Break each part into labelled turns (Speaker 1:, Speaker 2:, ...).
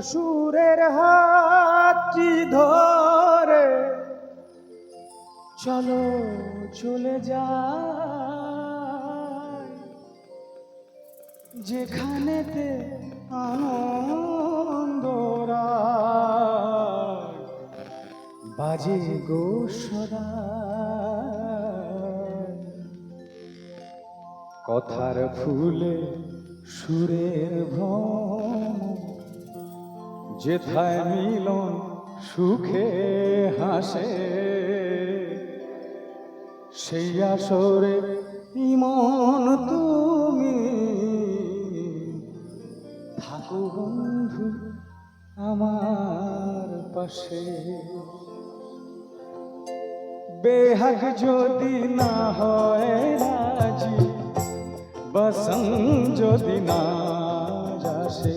Speaker 1: সুরের হাতটি ধরে। চলো, চলে যাই। যেখানেতে আনন্দরা বাজে গো সদা কথার ফুলে সুরের ভ্রম যেথায় মিলন সুখে হাসে, সেই আসরে ইমন তুমি থাকো বন্ধু আমার পাশে। বেহাগ যদি না হয় রাজি বসং যদি না যাসে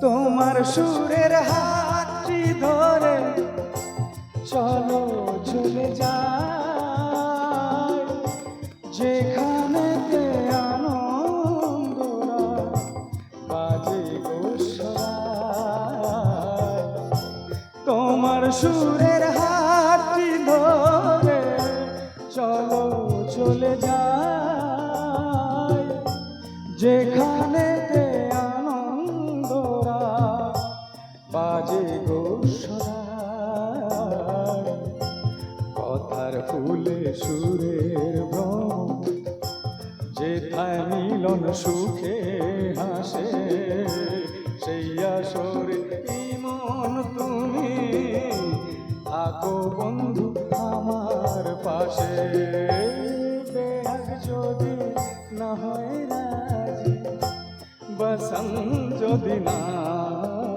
Speaker 1: তোমার সুরের হাতটি ধরে চলো চলে যেখানেতে আনন্দরা বাজে তোমার সুরের হাতটি ধরে চলো চলে যাই। যেখানেতে বাজে গোসাই কথার ফুলে সুরের ভ্রম, যেথায় মিলন সুখে হাসে, সেই আসরে ইমন তুমি। থাকো বন্ধু আমার পাশে। বেহাগ যদি না হয় রাজি বসন যদি না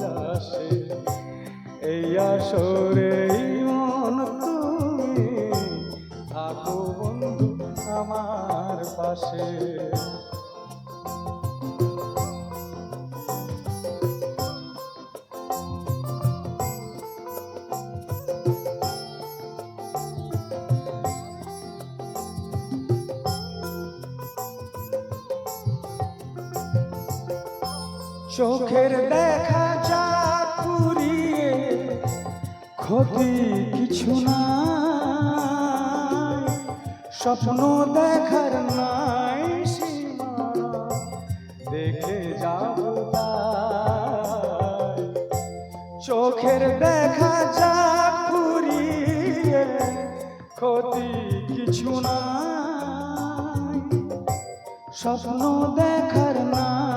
Speaker 1: যাসে এই আসরে মন তুমি থাকো বন্ধু আমার পাশে। চোখের দেখা যা পুরিয়ে ক্ষতি কিছু নাই স্বপ্ন দেখার নাই সীমানা দেখে যাব। চোখের দেখা যা পুরিয়ে ক্ষতি কিছু নাই স্বপ্ন দেখার নাই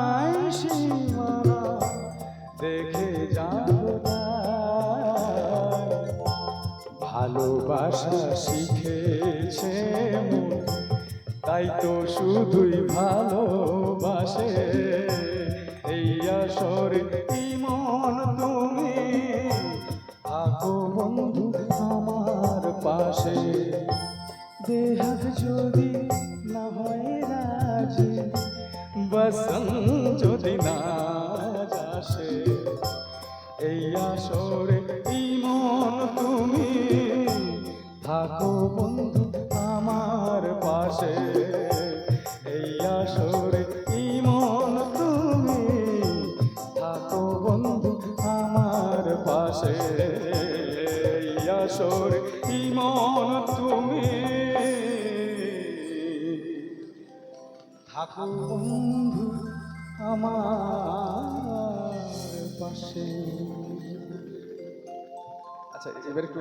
Speaker 1: ভালোবাসা। শিখেছে তাই তো শুধুই ভালোবাসে। এই আসরে মন তুমি থাকো বন্ধু আমার পাশে। দেহাত যদি না হয় রাজি বসন পাশে এই আসরে ইমন তুমি থাকো বন্ধু আমার পাশে। এই আসরে ইমন তুমি থাকো বন্ধু আমার পাশে। আচ্ছা এবার একটু